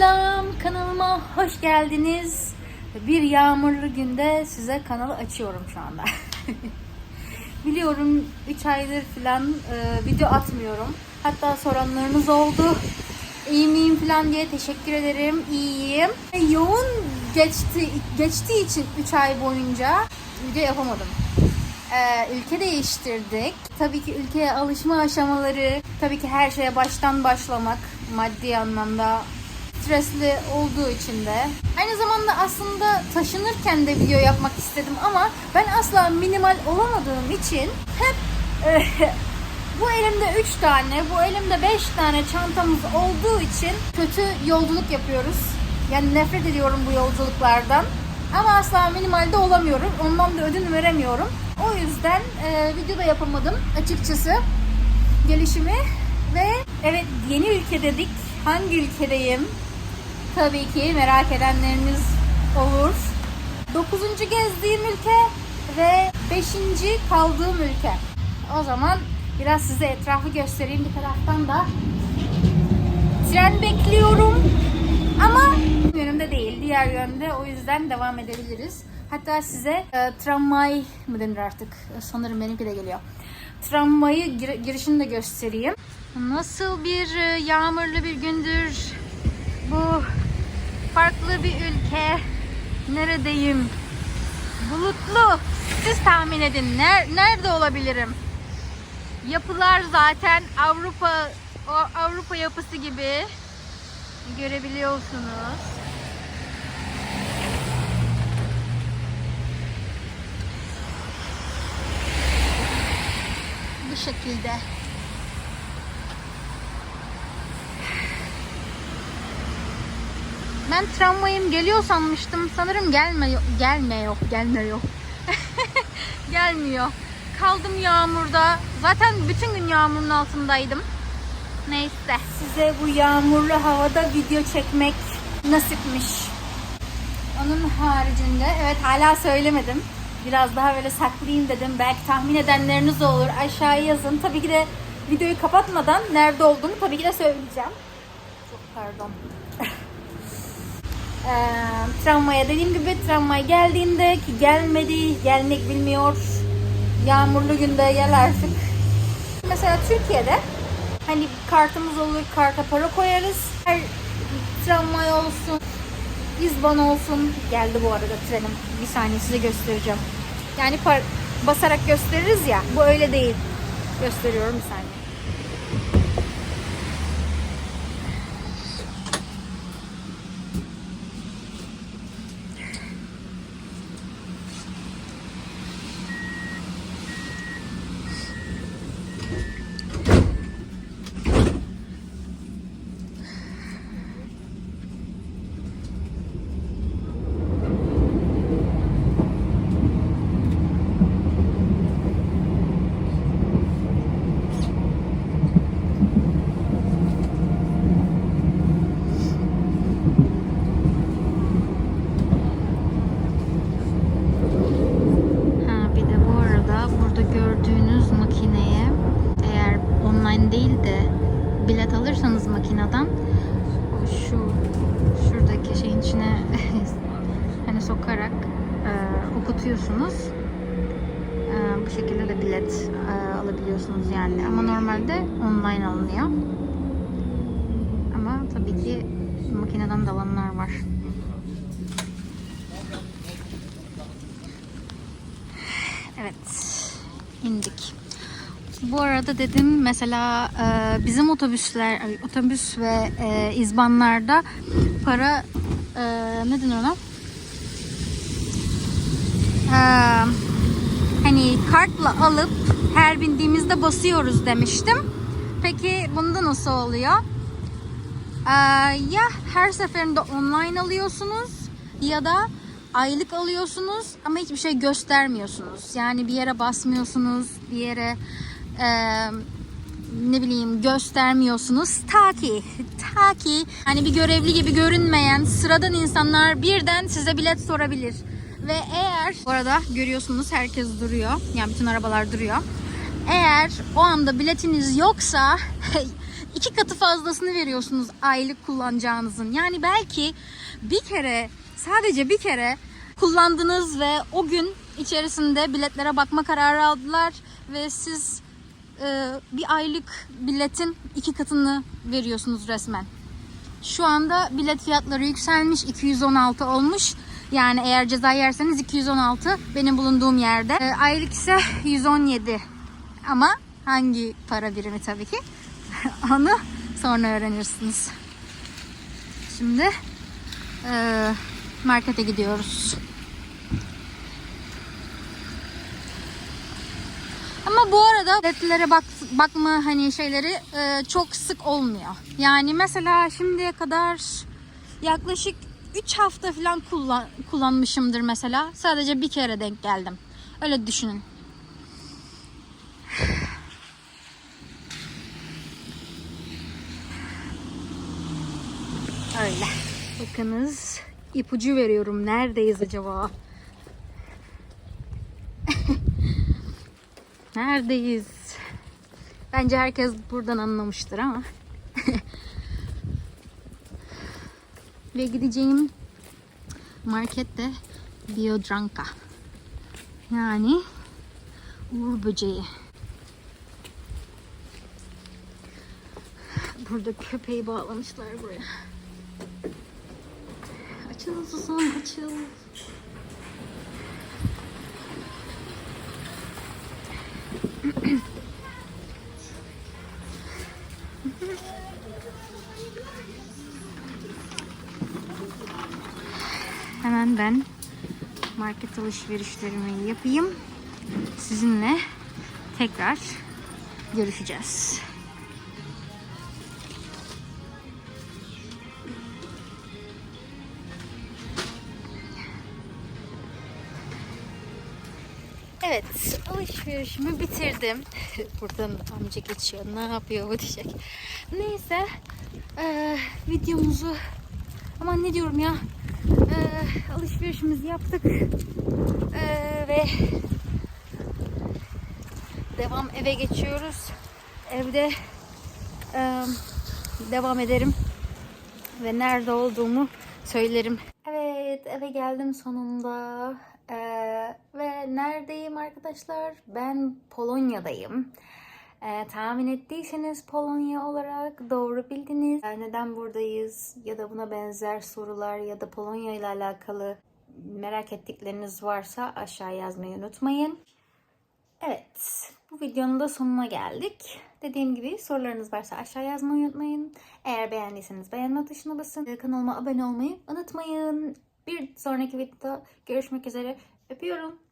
Selam kanalıma hoş geldiniz. Bir yağmurlu günde size kanalı açıyorum şu anda. Biliyorum 3 aydır falan e, video atmıyorum. Hatta soranlarınız oldu. İyi miyim falan diye teşekkür ederim. İyiyim. Yoğun geçti geçtiği için 3 ay boyunca video yapamadım. Ee, ülke değiştirdik. Tabii ki ülkeye alışma aşamaları, tabii ki her şeye baştan başlamak maddi anlamda stresli olduğu için de. Aynı zamanda aslında taşınırken de video yapmak istedim ama ben asla minimal olamadığım için hep e, bu elimde 3 tane, bu elimde 5 tane çantamız olduğu için kötü yolculuk yapıyoruz. Yani nefret ediyorum bu yolculuklardan. Ama asla minimalde olamıyorum. Ondan da ödün veremiyorum. O yüzden e, video da yapamadım açıkçası. Gelişimi ve evet yeni ülke dedik. Hangi ülkedeyim? Tabii ki merak edenleriniz olur. Dokuzuncu gezdiğim ülke ve beşinci kaldığım ülke. O zaman biraz size etrafı göstereyim bir taraftan da. Tren bekliyorum. Ama yönümde değil, diğer yönde. O yüzden devam edebiliriz. Hatta size e, tramvay mı denir artık? Sanırım benimki de geliyor. Tramvayı gir- girişini de göstereyim. Nasıl bir e, yağmurlu bir gündür. Bu farklı bir ülke. Neredeyim? Bulutlu. Siz tahmin edin. Ner- nerede olabilirim? Yapılar zaten Avrupa Avrupa yapısı gibi görebiliyorsunuz. Bu şekilde. Ben tramvayım geliyor sanmıştım. Sanırım gelme gelme yok, gelme yok. Gelmiyor. Kaldım yağmurda. Zaten bütün gün yağmurun altındaydım. Neyse. Size bu yağmurlu havada video çekmek nasipmiş. Onun haricinde evet hala söylemedim. Biraz daha böyle saklayayım dedim. Belki tahmin edenleriniz olur. Aşağıya yazın. Tabii ki de videoyu kapatmadan nerede olduğumu tabii ki de söyleyeceğim. Çok pardon. Ee, tramvaya dediğim gibi tramvay geldiğinde ki gelmedi, gelmek bilmiyor. Yağmurlu günde gel artık. Mesela Türkiye'de hani kartımız olur, karta para koyarız. Her tramvay olsun, İzban olsun. Geldi bu arada trenim. Bir saniye size göstereceğim. Yani basarak gösteririz ya. Bu öyle değil. Gösteriyorum bir saniye. Ha, bir de bu arada burada gördüğünüz makineye eğer online değil de bilet alırsanız makineden şu şuradaki şeyin içine hani sokarak e, okutuyorsunuz. E, bu şekilde de bilet e, alabiliyorsunuz yani. Ama normalde online alınıyor. Ama tabii ki makineden de alanlar var. Evet, indik. Bu arada dedim mesela e, bizim otobüsler, otobüs ve e, izbanlarda para e, ne denir ona? Hani kartla alıp her bindiğimizde basıyoruz demiştim. Peki bunda nasıl oluyor? E, ya her seferinde online alıyorsunuz ya da aylık alıyorsunuz ama hiçbir şey göstermiyorsunuz. Yani bir yere basmıyorsunuz, bir yere e, ne bileyim göstermiyorsunuz. Ta ki, ta ki hani bir görevli gibi görünmeyen sıradan insanlar birden size bilet sorabilir. Ve eğer bu arada görüyorsunuz herkes duruyor. Yani bütün arabalar duruyor. Eğer o anda biletiniz yoksa iki katı fazlasını veriyorsunuz aylık kullanacağınızın. Yani belki bir kere sadece bir kere kullandınız ve o gün içerisinde biletlere bakma kararı aldılar ve siz e, bir aylık biletin iki katını veriyorsunuz resmen. Şu anda bilet fiyatları yükselmiş 216 olmuş. Yani eğer ceza yerseniz 216 benim bulunduğum yerde. E, aylık ise 117 ama hangi para birimi tabii ki onu sonra öğrenirsiniz. Şimdi e, markete gidiyoruz. Ama bu arada biletlere bak, bakma hani şeyleri e, çok sık olmuyor. Yani mesela şimdiye kadar yaklaşık 3 hafta falan kullan, kullanmışımdır mesela. Sadece bir kere denk geldim. Öyle düşünün. Öyle. Bakınız ipucu veriyorum. Neredeyiz acaba? Neredeyiz? Bence herkes buradan anlamıştır ama. Ve gideceğim markette Biodranka. Yani uğur böceği. Burada köpeği bağlamışlar buraya. Açıl susam açıl. Hemen ben market alışverişlerimi yapayım. Sizinle tekrar görüşeceğiz. Evet, alışverişimi bitirdim. Buradan amca geçiyor. Ne yapıyor bu diyecek. Neyse, eee, videomuzu aman ne diyorum ya eee, alışverişimizi yaptık Eee, ve devam eve geçiyoruz. Evde eee, devam ederim ve nerede olduğumu söylerim. Evet eve geldim sonunda Ee, ve neredeyim arkadaşlar? Ben Polonya'dayım. Ee, tahmin ettiyseniz Polonya olarak doğru bildiniz. Ee, neden buradayız ya da buna benzer sorular ya da Polonya ile alakalı merak ettikleriniz varsa aşağı yazmayı unutmayın. Evet, bu videonun da sonuna geldik. Dediğim gibi sorularınız varsa aşağı yazmayı unutmayın. Eğer beğendiyseniz beğenme tuşuna basın. Ee, Kanalıma abone olmayı unutmayın. Bir sonraki videoda görüşmek üzere. Öpüyorum.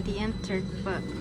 Already entered, but